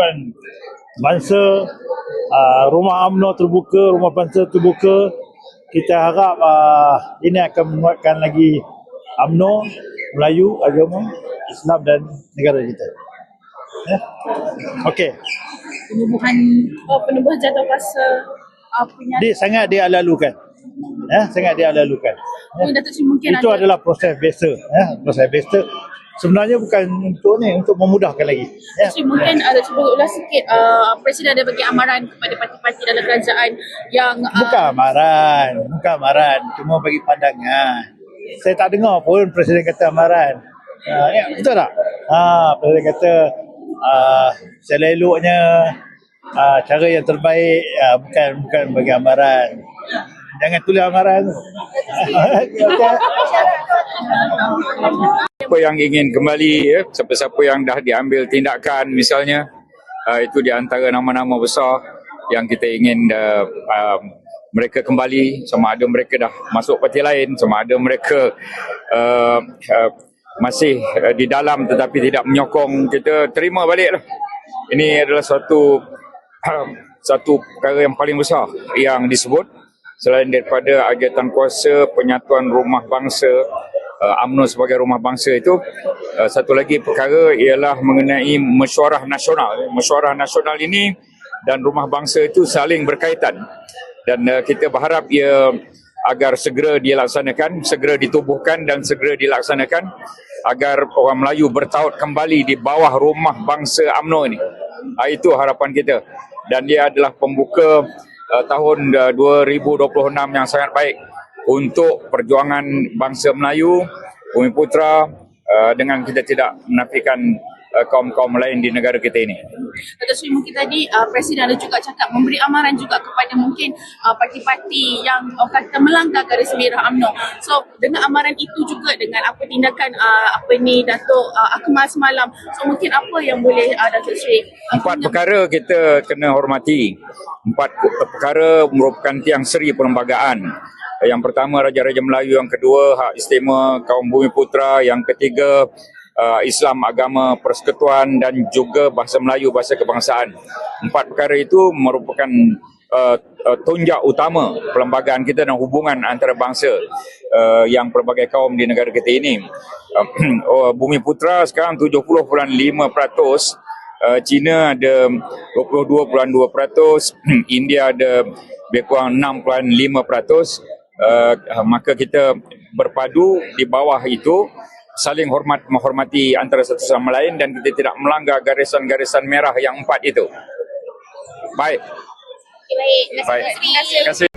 harapan bangsa uh, rumah UMNO terbuka, rumah bangsa terbuka. Kita harap uh, ini akan menguatkan lagi UMNO, Melayu, agama, Islam dan negara kita. Ya. Okey. penubuhan oh, penubuhan jatuh kuasa uh, punya Dia sangat dia lalukan. Ya, sangat dia lalukan. Ya. oh, Datuk Seri mungkin Itu ada adalah proses biasa, ya, proses biasa. Sebenarnya bukan untuk ni, untuk memudahkan lagi. Ya. Seri mungkin ada cuba ulas sikit uh, Presiden ada bagi amaran kepada parti-parti dalam kerajaan yang uh, Bukan amaran, bukan amaran, cuma bagi pandangan. Saya tak dengar pun Presiden kata amaran. Uh, ya, betul tak? Ha, Presiden kata uh, seleloknya uh, cara yang terbaik uh, bukan bukan bagi amaran. Jangan tulis amaran tu. okay. Siapa yang ingin kembali ya, siapa-siapa yang dah diambil tindakan misalnya uh, itu di antara nama-nama besar yang kita ingin uh, uh, mereka kembali. Sama ada mereka dah masuk parti lain sama ada mereka uh, uh, masih uh, di dalam tetapi tidak menyokong. Kita terima balik lah. Ini adalah satu satu perkara yang paling besar yang disebut. Selain daripada agiatan kuasa penyatuan rumah bangsa uh, UMNO sebagai rumah bangsa itu uh, satu lagi perkara ialah mengenai mesyuarah nasional. Mesyuarah nasional ini dan rumah bangsa itu saling berkaitan. Dan uh, kita berharap ia agar segera dilaksanakan segera ditubuhkan dan segera dilaksanakan agar orang Melayu bertaut kembali di bawah rumah bangsa UMNO ini. Uh, itu harapan kita. Dan dia adalah pembuka tahun uh, 2026 yang sangat baik untuk perjuangan bangsa Melayu, Bumi Putra uh, dengan kita tidak menafikan uh, kaum-kaum lain di negara kita ini. Datuk Seri mungkin tadi uh, Presiden ada juga cakap memberi amaran juga kepada mungkin uh, parti-parti yang orang kata melanggar garis merah UMNO. So dengan amaran itu juga dengan apa tindakan uh, apa ni Datuk uh, Akmal semalam. So mungkin apa yang boleh uh, Datuk Seri uh, Empat perkara kita kena hormati. Empat perkara merupakan tiang seri perlembagaan. Yang pertama Raja-Raja Melayu, yang kedua hak istimewa kaum Bumi Putra, yang ketiga uh, Islam agama persekutuan dan juga bahasa Melayu bahasa kebangsaan. Empat perkara itu merupakan uh, uh, tonjak utama perlembagaan kita dan hubungan antara bangsa uh, yang pelbagai kaum di negara kita ini. Uh, oh, Bumi Putra sekarang 70.5% Uh, China ada 22.2%, India ada lebih kurang 6.5%. Uh, maka kita berpadu di bawah itu saling hormat menghormati antara satu sama lain dan kita tidak melanggar garisan-garisan merah yang empat itu. Baik. Baik, Baik. Terima kasih. Terima kasih.